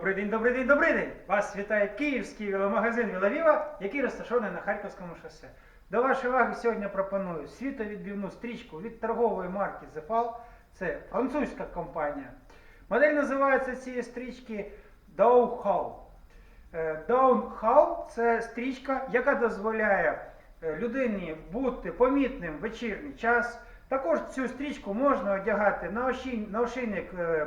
Добрий день, добрий день, добрий день! Вас вітає київський веломагазин Вілавіва, який розташований на Харківському шосе. До вашої уваги сьогодні пропоную світовідбивну стрічку від торгової марки Zefal. Це французька компанія. Модель називається цієї стрічки Downhall. Е, Downhall – це стрічка, яка дозволяє е, людині бути помітним в вечірній час. Також цю стрічку можна одягати на ошій- на ошейник е,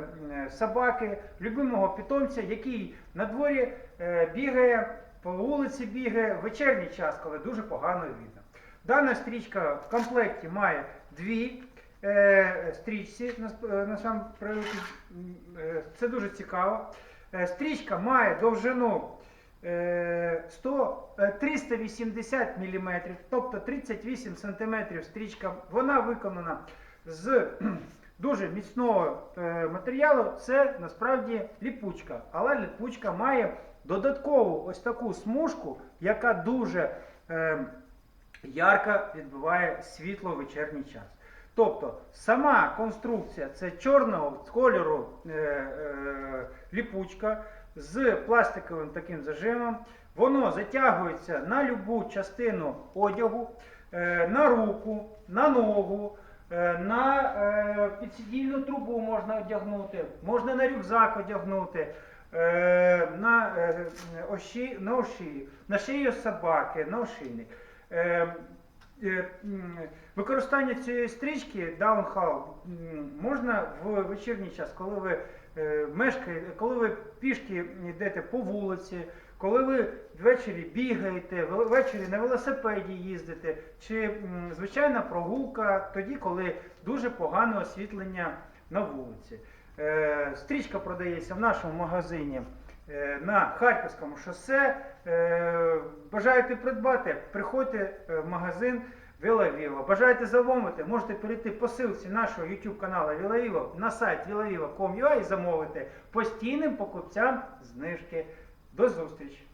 собаки, любимого питомця, який на дворі е, бігає, по вулиці бігає в вечірній час, коли дуже погано видно. Дана стрічка в комплекті має дві е, стрічці. е, е, Це дуже цікаво. Е, Стрічка має довжину е, 100, е, 380 мм, тобто 38 см стрічка. Вона виконана з дуже міцного е, матеріалу. Це насправді ліпучка. Але ліпучка має додаткову ось таку смужку, яка дуже е, ярко відбиває світло в вечірній час. Тобто сама конструкція це чорного кольору е, е, ліпучка з пластиковим таким зажимом. Воно затягується на любу частину одягу, е, на руку, на ногу, е, на е, підсидільну трубу можна одягнути, можна на рюкзак одягнути. На, оші, на, оші, на шию собаки, на ошийник. М, Використання цієї стрічки Downhall м, можна в вечірній час, коли ви е, мешкаєте, коли ви пішки йдете по вулиці, коли ви ввечері бігаєте, ввечері на велосипеді їздите, чи звичайна прогулка тоді, коли дуже погане освітлення на вулиці. Е, Стрічка продається в нашому магазині е, на Харківському шосе. Бажаєте придбати, приходьте в магазин Віла Віва. Бажаєте замовити, можете перейти по ссылці нашого YouTube каналу Вілавіво на сайт vilaviva.com.ua і замовити постійним покупцям знижки. До зустрічі!